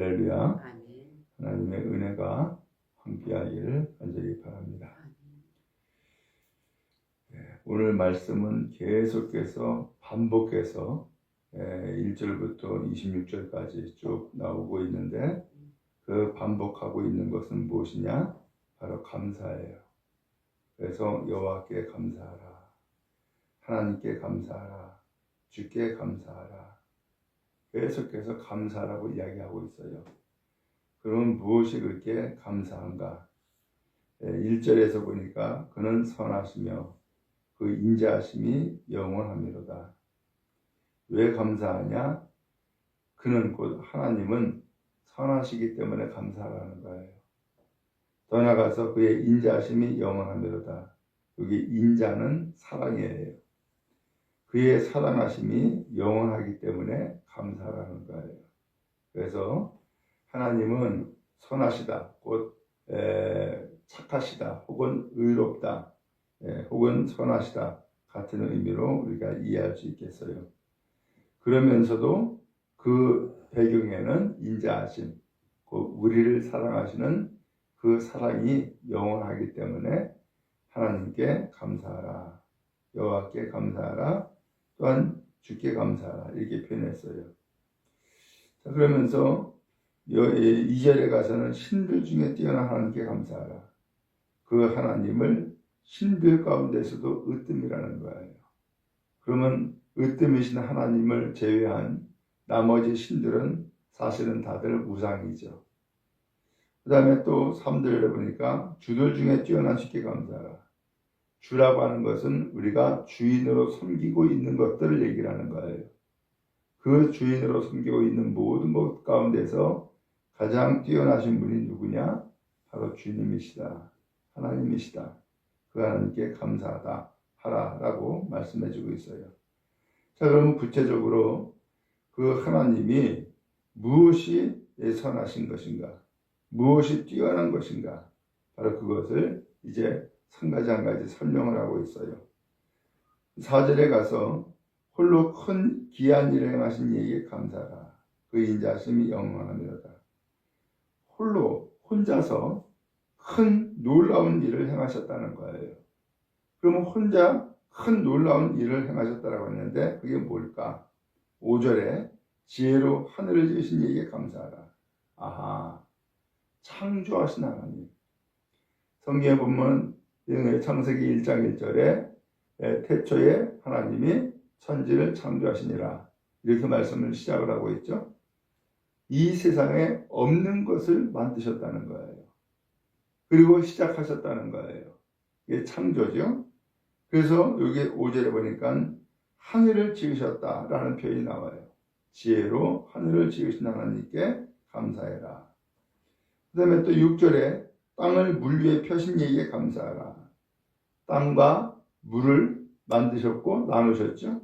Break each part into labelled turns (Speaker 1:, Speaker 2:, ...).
Speaker 1: 할렐루야.
Speaker 2: 아멘.
Speaker 1: 하나님의 은혜가 함께하기를 간절히 바랍니다.
Speaker 2: 아멘.
Speaker 1: 오늘 말씀은 계속해서 반복해서 1절부터 26절까지 쭉 나오고 있는데 그 반복하고 있는 것은 무엇이냐? 바로 감사예요. 그래서 여호와께 감사하라. 하나님께 감사하라. 주께 감사하라. 계속해서 감사라고 이야기하고 있어요. 그럼 무엇이 그렇게 감사한가? 1절에서 보니까 그는 선하시며 그 인자하심이 영원하미로다. 왜 감사하냐? 그는 곧 하나님은 선하시기 때문에 감사하라는 거예요. 더 나아가서 그의 인자하심이 영원하미로다. 여기 인자는 사랑이에요. 그의 사랑하심이 영원하기 때문에 감사라는 거예요. 그래서 하나님은 선하시다, 곧 에, 착하시다, 혹은 의롭다, 에, 혹은 선하시다 같은 의미로 우리가 이해할 수 있겠어요. 그러면서도 그 배경에는 인자하심, 그 우리를 사랑하시는 그 사랑이 영원하기 때문에 하나님께 감사하라, 여호와께 감사하라, 또한 주께 감사하라 이렇게 표현했어요. 자, 그러면서 2절에 가서는 신들 중에 뛰어난 하나님께 감사하라. 그 하나님을 신들 가운데서도 으뜸이라는 거예요. 그러면 으뜸이신 하나님을 제외한 나머지 신들은 사실은 다들 우상이죠. 그 다음에 또 3절에 보니까 주들 중에 뛰어난 주께 감사하라. 주라고 하는 것은 우리가 주인으로 섬기고 있는 것들을 얘기를 하는 거예요. 그 주인으로 섬기고 있는 모든 것 가운데서 가장 뛰어나신 분이 누구냐? 바로 주님이시다. 하나님이시다. 그 하나님께 감사하다. 하라라고 말씀해 주고 있어요. 자, 그럼 구체적으로 그 하나님이 무엇이 선하신 것인가? 무엇이 뛰어난 것인가? 바로 그것을 이제 한 가지 한 가지 설명을 하고 있어요. 4절에 가서 홀로 큰 기한 일을 행하신 이에게 감사하라. 그 인자심이 영원하미로다. 홀로 혼자서 큰 놀라운 일을 행하셨다는 거예요. 그러면 혼자 큰 놀라운 일을 행하셨다라고 했는데 그게 뭘까? 5절에 지혜로 하늘을 지으신 이에게 감사하라. 아하, 창조하신 하나님. 성경에 보면 창세기 1장 1절에 태초에 하나님이 천지를 창조하시니라. 이렇게 말씀을 시작을 하고 있죠. 이 세상에 없는 것을 만드셨다는 거예요. 그리고 시작하셨다는 거예요. 이게 창조죠. 그래서 여기 5절에 보니까 하늘을 지으셨다라는 표현이 나와요. 지혜로 하늘을 지으신 하나님께 감사해라. 그 다음에 또 6절에 땅을 물 위에 펴신 이에게 감사하라. 땅과 물을 만드셨고 나누셨죠.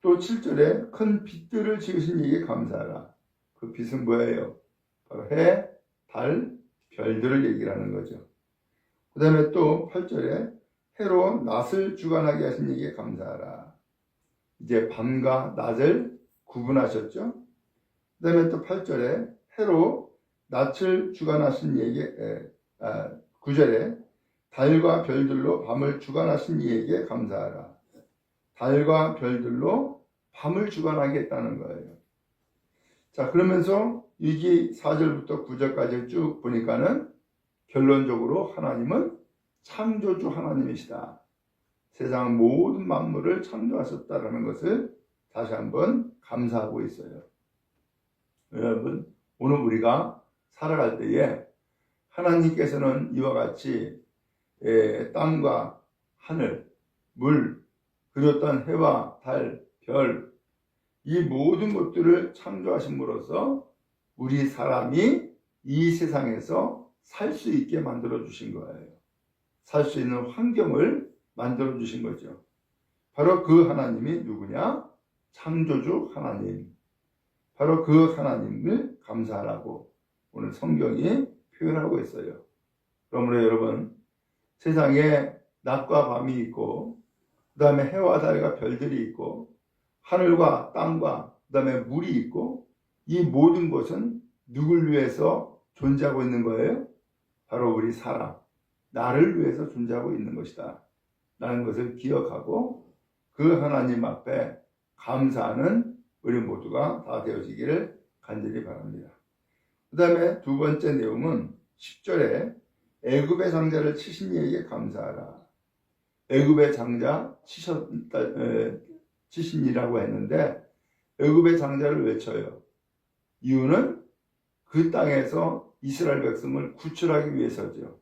Speaker 1: 또 7절에 큰 빛들을 지으신 이에게 감사하라. 그 빛은 뭐예요? 바로 해, 달, 별들을 얘기를 하는 거죠. 그 다음에 또 8절에 해로 낮을 주관하게 하신 이에게 감사하라. 이제 밤과 낮을 구분하셨죠. 그 다음에 또 8절에 해로 낮을 주관하신 이에게 아, 9절에 달과 별들로 밤을 주관하신 이에게 감사하라. 달과 별들로 밤을 주관하겠다는 거예요. 자, 그러면서 이기 4절부터 9절까지 쭉 보니까는 결론적으로 하나님은 창조주 하나님이시다. 세상 모든 만물을 창조하셨다라는 것을 다시 한번 감사하고 있어요. 여러분, 오늘 우리가 살아갈 때에 하나님께서는 이와 같이 땅과 하늘, 물, 어떤 해와 달, 별, 이 모든 것들을 창조하심으로써 우리 사람이 이 세상에서 살 수 있게 만들어 주신 거예요. 살 수 있는 환경을 만들어 주신 거죠. 바로 그 하나님이 누구냐? 창조주 하나님. 바로 그 하나님을 감사하라고 오늘 성경이 표현하고 있어요. 그러므로 여러분, 세상에 낮과 밤이 있고, 그 다음에 해와 달과 별들이 있고, 하늘과 땅과 그 다음에 물이 있고, 이 모든 것은 누굴 위해서 존재하고 있는 거예요? 바로 우리 사람, 나를 위해서 존재하고 있는 것이다. 라는 것을 기억하고 그 하나님 앞에 감사하는 우리 모두가 다 되어지기를 간절히 바랍니다. 그 다음에 두 번째 내용은 10절에 애굽의 장자를 치신 이에게 감사하라. 애굽의 장자 치셨다, 에, 치신이라고 했는데 애굽의 장자를 외쳐요. 이유는 그 땅에서 이스라엘 백성을 구출하기 위해서죠.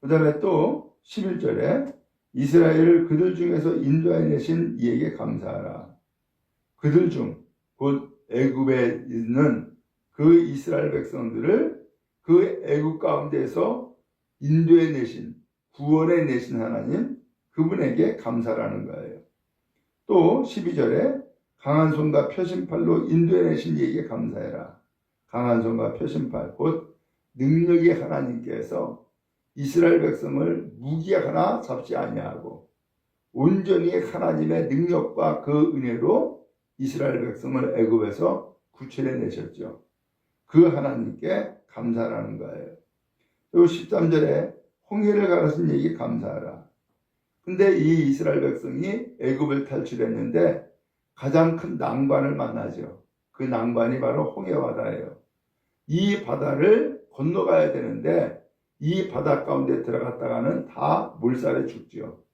Speaker 1: 그 다음에 또 11절에 이스라엘을 그들 중에서 인도해 내신 이에게 감사하라. 그들 중 곧 애굽에 있는 그 이스라엘 백성들을 그 애굽 가운데서 인도해 내신 구원해 내신 하나님 그분에게 감사라는 거예요. 또 12절에 강한 손과 표심팔로 인도해 내신 이에게 감사해라. 강한 손과 표심팔 곧 능력이 하나님께서 이스라엘 백성을 무기 하나 잡지 아니하고 온전히 하나님의 능력과 그 은혜로 이스라엘 백성을 애굽에서 구출해 내셨죠. 그 하나님께 감사라는 거예요. 또 13절에 홍해를 가르신 얘기 감사하라. 근데 이 이스라엘 백성이 애굽을 탈출했는데 가장 큰 난관을 만나죠. 그 난관이 바로 홍해 바다예요. 이 바다를 건너가야 되는데 이 바다 가운데 들어갔다가는 다 물살에 죽죠.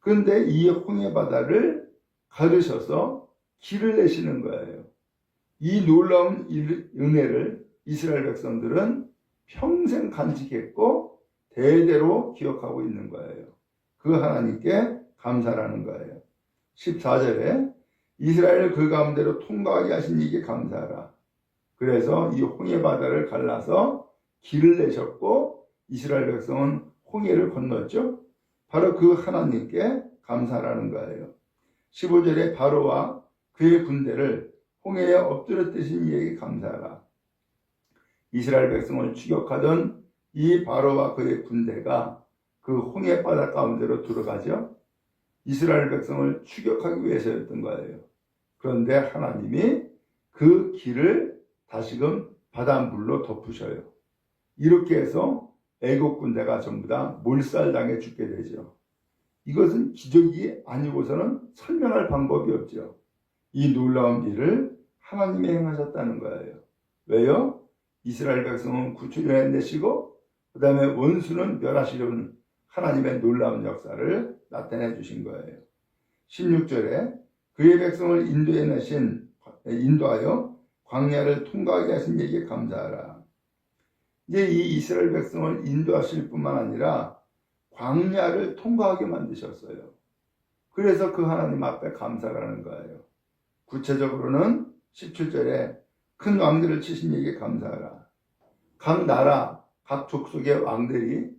Speaker 1: 그런데 이 홍해 바다를 가르셔서 길을 내시는 거예요. 이 놀라운 은혜를 이스라엘 백성들은 평생 간직했고 대대로 기억하고 있는 거예요. 그 하나님께 감사라는 거예요. 14절에 이스라엘을 그 가운데로 통과하게 하신 이게 감사하라. 그래서 이 홍해 바다를 갈라서 길을 내셨고 이스라엘 백성은 홍해를 건넜죠. 바로 그 하나님께 감사라는 거예요. 15절에 바로와 그의 군대를 홍해에 엎드렸듯이 이에게 감사하라. 이스라엘 백성을 추격하던 이 바로와 그의 군대가 그 홍해 바다 가운데로 들어가죠. 이스라엘 백성을 추격하기 위해서였던 거예요. 그런데 하나님이 그 길을 다시금 바닷물로 덮으셔요. 이렇게 해서 애국 군대가 전부 다 몰살당해 죽게 되죠. 이것은 기적이 아니고서는 설명할 방법이 없죠. 이 놀라운 일을 하나님이 행하셨다는 거예요. 왜요? 이스라엘 백성은 구출해 내시고 그 다음에 원수는 멸하시려는 하나님의 놀라운 역사를 나타내 주신 거예요. 16절에 그의 백성을 인도해 내신 인도하여 광야를 통과하게 하신 얘기에 감사하라. 이제 이 이스라엘 백성을 인도하실 뿐만 아니라 광야를 통과하게 만드셨어요. 그래서 그 하나님 앞에 감사라는 거예요. 구체적으로는 17절에 큰 왕들을 치신 얘기에 감사하라. 각 나라, 각 족속의 왕들이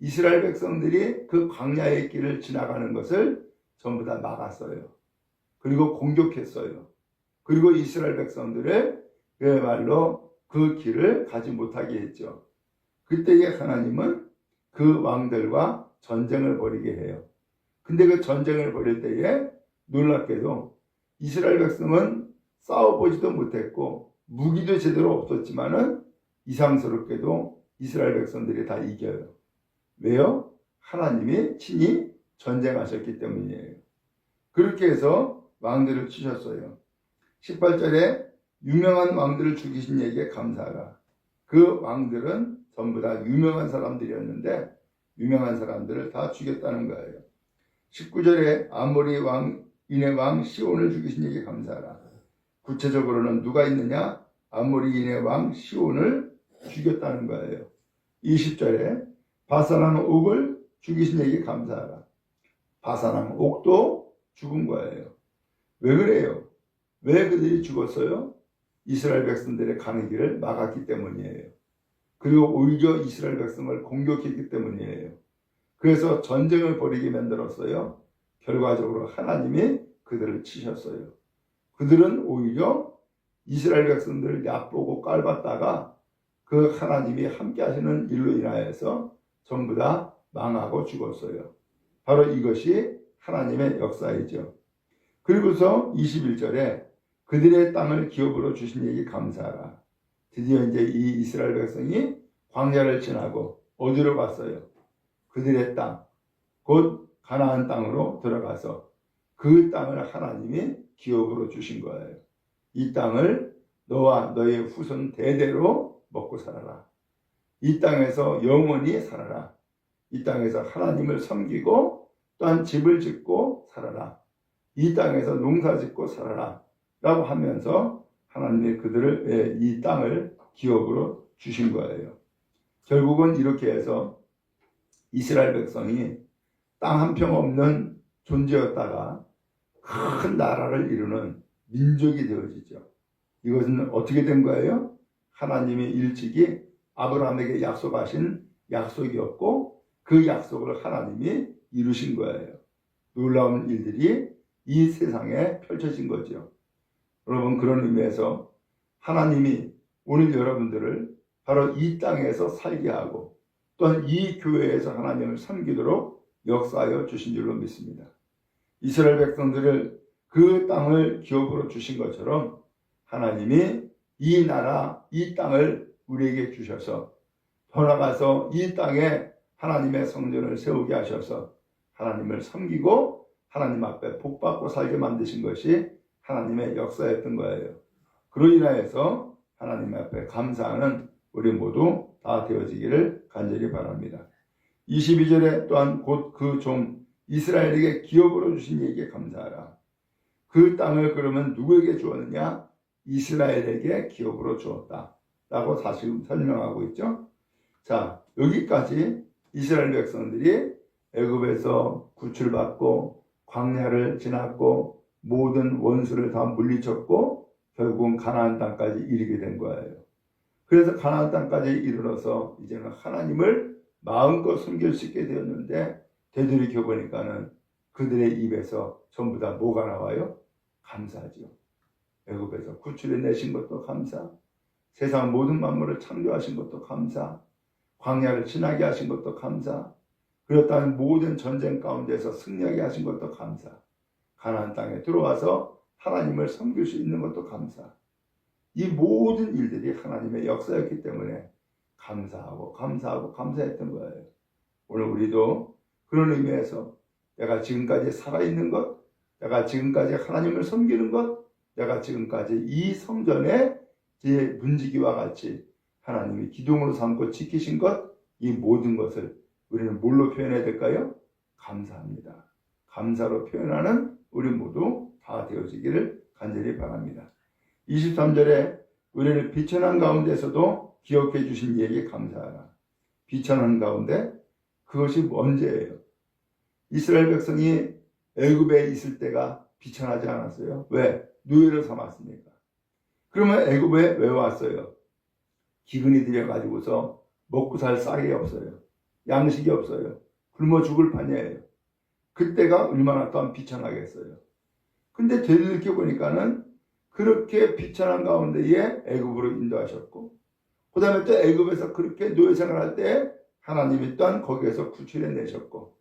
Speaker 1: 이스라엘 백성들이 그 광야의 길을 지나가는 것을 전부 다 막았어요. 그리고 공격했어요. 그리고 이스라엘 백성들을 그야말로 그 길을 가지 못하게 했죠. 그때의 하나님은 그 왕들과 전쟁을 벌이게 해요. 근데 그 전쟁을 벌일 때에 놀랍게도 이스라엘 백성은 싸워보지도 못했고 무기도 제대로 없었지만은 이상스럽게도 이스라엘 백성들이 다 이겨요. 왜요? 하나님이 친히 전쟁하셨기 때문이에요. 그렇게 해서 왕들을 치셨어요. 18절에 유명한 왕들을 죽이신 얘기에 감사하라. 그 왕들은 전부 다 유명한 사람들이었는데 유명한 사람들을 다 죽였다는 거예요. 19절에 아모리 왕 인의 왕 시온을 죽이신 얘기 감사하라. 구체적으로는 누가 있느냐? 아모리 인의 왕 시온을 죽였다는 거예요. 20절에 바사랑 옥을 죽이신 얘기 감사하라. 바사랑 옥도 죽은 거예요. 왜 그래요? 왜 그들이 죽었어요? 이스라엘 백성들의 가는 길을 막았기 때문이에요. 그리고 오히려 이스라엘 백성을 공격했기 때문이에요. 그래서 전쟁을 벌이게 만들었어요. 결과적으로 하나님이 그들을 치셨어요. 그들은 오히려 이스라엘 백성들을 얕보고 깔봤다가 그 하나님이 함께 하시는 일로 인하여서 전부 다 망하고 죽었어요. 바로 이것이 하나님의 역사이죠. 그리고서 21절에 그들의 땅을 기업으로 주신 얘기 감사하라. 드디어 이제 이 이스라엘 백성이 광야를 지나고 어디로 갔어요? 그들의 땅, 곧 가나안 땅으로 들어가서 그 땅을 하나님이 기업으로 주신 거예요. 이 땅을 너와 너의 후손 대대로 먹고 살아라. 이 땅에서 영원히 살아라. 이 땅에서 하나님을 섬기고 또한 집을 짓고 살아라. 이 땅에서 농사 짓고 살아라. 라고 하면서 하나님이 그들을 예, 이 땅을 기업으로 주신 거예요. 결국은 이렇게 해서 이스라엘 백성이 땅 한 평 없는 존재였다가 큰 나라를 이루는 민족이 되어지죠. 이것은 어떻게 된 거예요? 하나님이 일찍이 아브라함에게 약속하신 약속이었고 그 약속을 하나님이 이루신 거예요. 놀라운 일들이 이 세상에 펼쳐진 거죠. 여러분 그런 의미에서 하나님이 오늘 여러분들을 바로 이 땅에서 살게 하고 또한 이 교회에서 하나님을 섬기도록 역사하여 주신 줄로 믿습니다. 이스라엘 백성들을 그 땅을 기업으로 주신 것처럼 하나님이 이 나라, 이 땅을 우리에게 주셔서 돌아가서 이 땅에 하나님의 성전을 세우게 하셔서 하나님을 섬기고 하나님 앞에 복받고 살게 만드신 것이 하나님의 역사였던 거예요. 그로 인하여서 하나님 앞에 감사하는 우리 모두 다 되어지기를 간절히 바랍니다. 22절에 또한 곧 그 종 이스라엘에게 기업으로 주신 이에게 감사하라. 그 땅을 그러면 누구에게 주었느냐? 이스라엘에게 기업으로 주었다. 라고 다시 설명하고 있죠. 자, 여기까지 이스라엘 백성들이 애굽에서 구출받고 광야를 지났고 모든 원수를 다 물리쳤고 결국은 가나안 땅까지 이르게 된 거예요. 그래서 가나안 땅까지 이르러서 이제는 하나님을 마음껏 섬길 수 있게 되었는데 되돌이켜 보니까는 그들의 입에서 전부 다 뭐가 나와요? 감사죠. 애굽에서 구출해 내신 것도 감사. 세상 모든 만물을 창조하신 것도 감사. 광야를 지나게 하신 것도 감사. 그렇다면 모든 전쟁 가운데서 승리하게 하신 것도 감사. 가나안 땅에 들어와서 하나님을 섬길 수 있는 것도 감사. 이 모든 일들이 하나님의 역사였기 때문에 감사하고 감사하고 감사했던 거예요. 오늘 우리도 그런 의미에서 내가 지금까지 살아있는 것, 내가 지금까지 하나님을 섬기는 것, 내가 지금까지 이 성전에 제 문지기와 같이 하나님이 기둥으로 삼고 지키신 것, 이 모든 것을 우리는 뭘로 표현해야 될까요? 감사합니다. 감사로 표현하는 우리 모두 다 되어지기를 간절히 바랍니다. 23절에 우리를 비천한 가운데서도 기억해 주신 이에게 감사하라. 비천한 가운데 그것이 언제예요? 이스라엘 백성이 애굽에 있을 때가 비천하지 않았어요. 왜? 노예를 삼았습니까? 그러면 애굽에 왜 왔어요? 기근이 들여 가지고서 먹고 살 쌀이 없어요. 양식이 없어요. 굶어 죽을 판이에요. 그때가 얼마나 또한 비천하겠어요. 근데 되돌이켜 보니까는 그렇게 비천한 가운데에 애굽으로 인도하셨고 그 다음에 또 애굽에서 그렇게 노예 생활할 때 하나님이 또한 거기에서 구출해 내셨고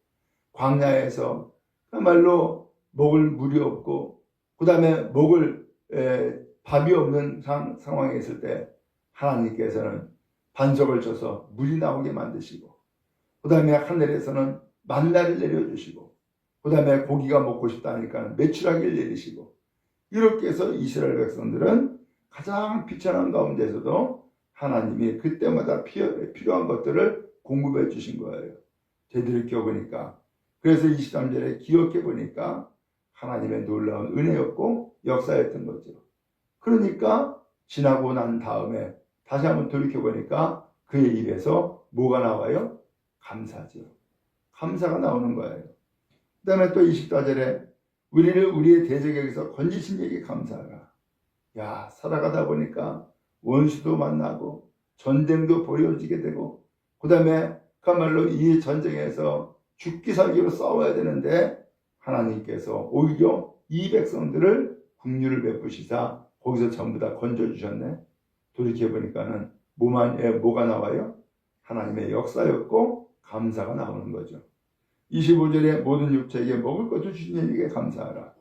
Speaker 1: 광야에서 그야말로 먹을 물이 없고 그 다음에 먹을 에, 밥이 없는 상, 상황에 있을 때 하나님께서는 반석을 쳐서 물이 나오게 만드시고 그 다음에 하늘에서는 만나를 내려주시고 그 다음에 고기가 먹고 싶다니까 매출하기를 내리시고 이렇게 해서 이스라엘 백성들은 가장 비천한 가운데서도 하나님이 그때마다 필요한 것들을 공급해 주신 거예요. 되돌이켜 보니까. 그래서 23절에 기억해 보니까 하나님의 놀라운 은혜였고 역사였던 거죠. 그러니까 지나고 난 다음에 다시 한번 돌이켜 보니까 그의 입에서 뭐가 나와요? 감사죠. 감사가 나오는 거예요. 그 다음에 또 24절에 우리를 우리의 대적에게서 건지신 얘기 감사하라. 야, 살아가다 보니까 원수도 만나고 전쟁도 벌어지게 되고 그 다음에 그야말로 이 전쟁에서 죽기 살기로 싸워야 되는데 하나님께서 오히려 이 백성들을 국류를 베푸시사 거기서 전부 다 건져주셨네. 돌이켜보니까는 뭐만, 에, 뭐가 나와요? 하나님의 역사였고 감사가 나오는 거죠. 25절에 모든 육체에게 먹을 것도 주신 이에게 감사하라.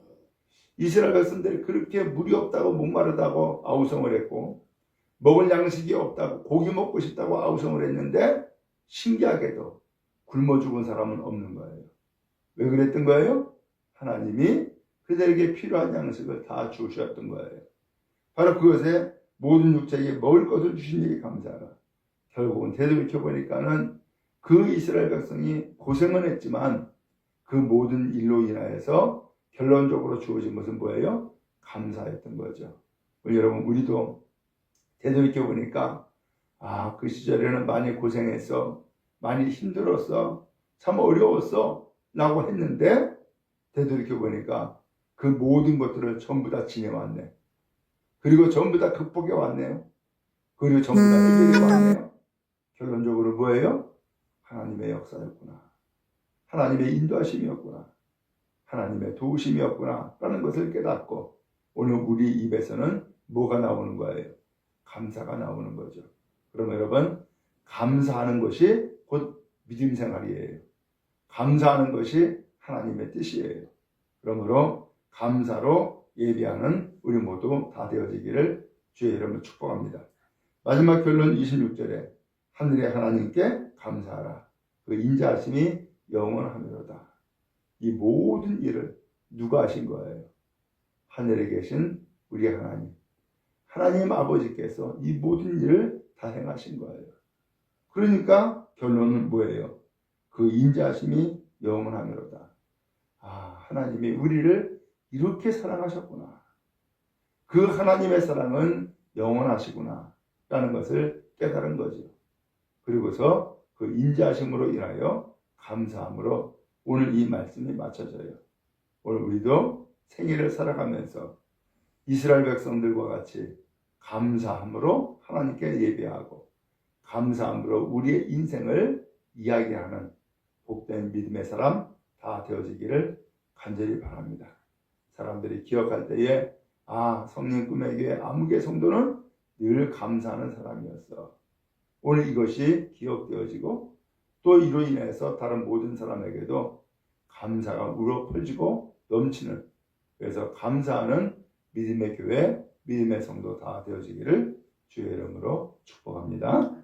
Speaker 1: 이스라엘 백성들이 그렇게 물이 없다고 목마르다고 아우성을 했고 먹을 양식이 없다고 고기 먹고 싶다고 아우성을 했는데 신기하게도 굶어 죽은 사람은 없는 거예요. 왜 그랬던 거예요? 하나님이 그들에게 필요한 양식을 다 주셨던 거예요. 바로 그것에 모든 육체에게 먹을 것을 주신 일이 감사하라. 결국은 되돌이켜 보니까는 그 이스라엘 백성이 고생은 했지만 그 모든 일로 인하여서 결론적으로 주어진 것은 뭐예요? 감사했던 거죠. 여러분 우리도 되돌이켜 보니까 아 그 시절에는 많이 고생했어 많이 힘들었어 참 어려웠어 라고 했는데 되돌이켜 보니까 그 모든 것들을 전부 다 지내왔네. 그리고 전부 다 극복해 왔네요. 그리고 전부 다 해결해 왔네요. 결론적으로 뭐예요? 하나님의 역사였구나. 하나님의 인도하심이었구나. 하나님의 도우심이었구나. 라는 것을 깨닫고 오늘 우리 입에서는 뭐가 나오는 거예요? 감사가 나오는 거죠. 그럼 여러분, 감사하는 것이 곧 믿음 생활이에요. 감사하는 것이 하나님의 뜻이에요. 그러므로 감사로 예비하는 우리 모두 다 되어지기를 주의 이름으로 축복합니다. 마지막 결론 26절에 하늘의 하나님께 감사하라. 그 인자하심이 영원하미로다. 이 모든 일을 누가 하신 거예요? 하늘에 계신 우리 하나님. 하나님 아버지께서 이 모든 일을 다 행하신 거예요. 그러니까 결론은 뭐예요? 그 인자하심이 영원하미로다. 아, 하나님이 우리를 이렇게 사랑하셨구나. 그 하나님의 사랑은 영원하시구나. 라는 것을 깨달은 거죠. 그리고서 그 인자하심으로 인하여 감사함으로 오늘 이 말씀이 맞춰져요. 오늘 우리도 생일을 살아가면서 이스라엘 백성들과 같이 감사함으로 하나님께 예배하고 감사함으로 우리의 인생을 이야기하는 복된 믿음의 사람 다 되어지기를 간절히 바랍니다. 사람들이 기억할 때에 아 성령 교회 암흑의 성도는 늘 감사하는 사람이었어. 오늘 이것이 기억되어지고 또 이로 인해서 다른 모든 사람에게도 감사가 울어 퍼지고 넘치는 그래서 감사하는 믿음의 교회, 믿음의 성도 다 되어지기를 주의 이름으로 축복합니다.